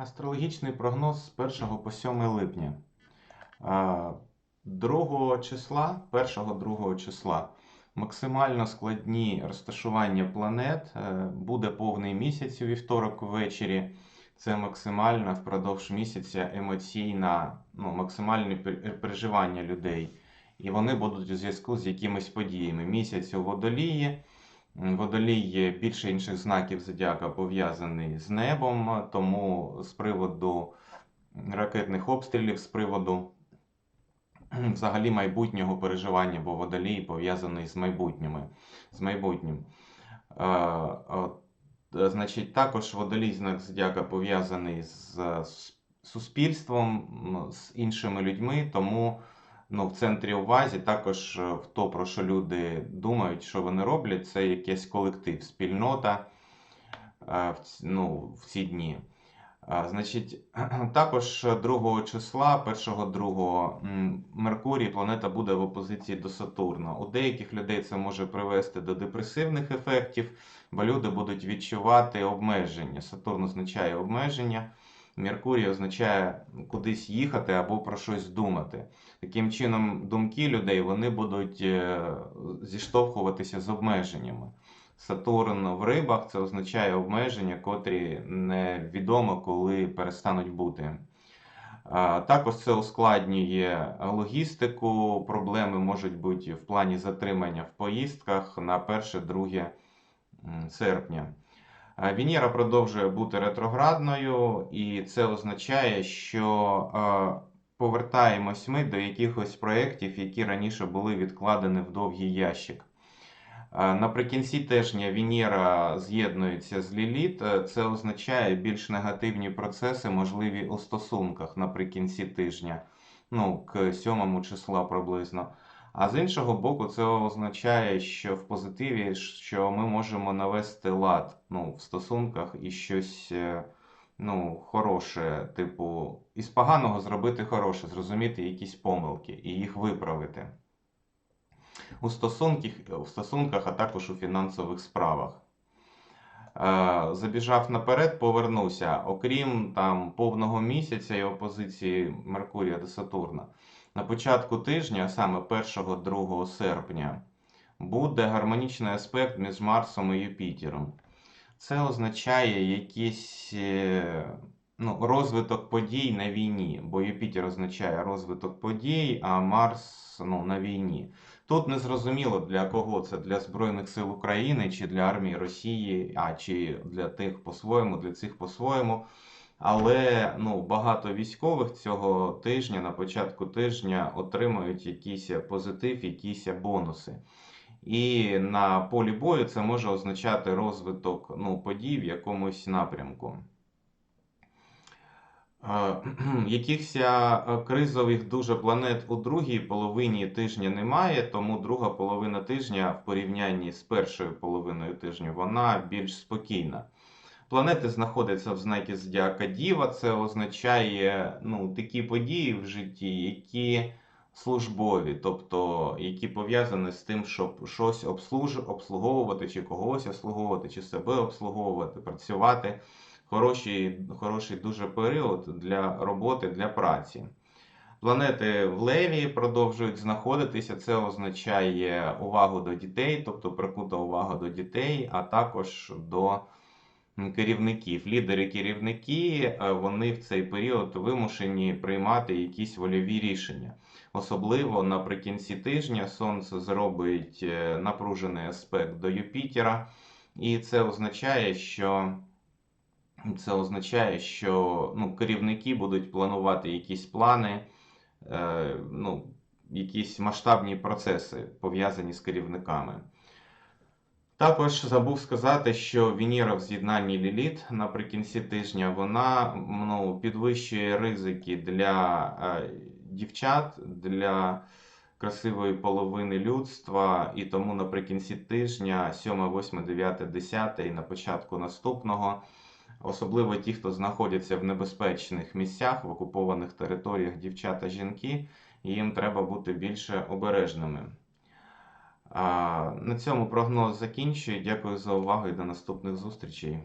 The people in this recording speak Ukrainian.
Астрологічний прогноз з 1 по 7 липня. 2 числа, 1-2 числа максимально складні розташування планет. Е, Буде повний місяць у вівторок ввечері. Це максимально впродовж місяця емоційна, ну, максимальне переживання людей. І вони будуть у зв'язку з якимись подіями. Місяць у водолії. Водолій більше інших знаків зодіака пов'язаний з небом, тому з приводу ракетних обстрілів, з приводу взагалі майбутнього переживання, бо водолій пов'язаний з майбутніми, з майбутнім. Е, е, Значить, також водолій знак зодіака пов'язаний з суспільством, з іншими людьми, тому ну, в центрі уваги також е, в то, про що люди думають, що вони роблять, це якийсь колектив, спільнота е, ну, в ці дні. Значить, також 2 числа, 1-2 Меркурій, планета буде в опозиції до Сатурна. У деяких людей це може привести до депресивних ефектів, бо люди будуть відчувати обмеження. Сатурн означає обмеження, Меркурій означає кудись їхати або про щось думати. Таким чином, думки людей вони будуть е, зіштовхуватися з обмеженнями. Сатурн в рибах це означає обмеження, котрі невідомо коли перестануть бути. Також це ускладнює логістику, проблеми можуть бути в плані затримання в поїздках на 1-2 серпня. Венера продовжує бути ретроградною, і це означає, що е, повертаємось ми до якихось проєктів, які раніше були відкладені в довгий ящик. Е, Наприкінці тижня Венера з'єднується з Ліліт. Е, Це означає більш негативні процеси, можливі у стосунках наприкінці тижня, ну, к 7 числа приблизно. А з іншого боку, це означає, що в позитиві, що ми можемо навести лад ну, в стосунках і щось е, ну, хороше, типу, із поганого зробити хороше, зрозуміти якісь помилки і їх виправити у стосунках, у стосунках, а також у фінансових справах. Е, Забіжав наперед, повернуся. Окрім там повного місяця і опозиції Меркурія до Сатурна, на початку тижня, саме 1-2 серпня, буде гармонічний аспект між Марсом і Юпітером. Це означає якийсь е, ну, розвиток подій на війні, бо Юпітер означає розвиток подій, а Марс ну, на війні. Тут не зрозуміло для кого це для Збройних сил України чи для армії Росії, а чи для тих по-своєму, для цих по-своєму. Але ну, багато військових цього тижня, на початку тижня, отримують якийсь позитив, якісь бонуси. І на полі бою це може означати розвиток ну, подій в якомусь напрямку. Е, Якихось е, кризових дуже планет у другій половині тижня немає, тому друга половина тижня в порівнянні з першою половиною тижня вона більш спокійна. Планети знаходяться в знакі Зодіака Діва. Це означає ну, такі події в житті, які службові, тобто які пов'язані з тим, щоб щось обслуж... обслуговувати, чи когось обслуговувати, чи себе обслуговувати, працювати. Хороший, хороший дуже період для роботи, для праці. Планети в Леві продовжують знаходитися. Це означає увагу до дітей, тобто прикута увага до дітей, а також до керівників. Лідери керівники е, вони в цей період вимушені приймати якісь вольові рішення. Особливо наприкінці тижня Сонце зробить е, напружений аспект до Юпітера, і це означає, що. Це означає, що ну, керівники будуть планувати якісь плани, е, ну, якісь масштабні процеси пов'язані з керівниками. Також забув сказати, що Венера в з'єднанні Ліліт наприкінці тижня вона ну, підвищує ризики для е, дівчат, для красивої половини людства, і тому наприкінці тижня, 7, 8, 9, 10 і на початку наступного. Особливо ті, хто знаходяться в небезпечних місцях, в окупованих територіях дівчата жінки, їм треба бути більше обережними. На цьому прогноз закінчую. Дякую за увагу і до наступних зустрічей.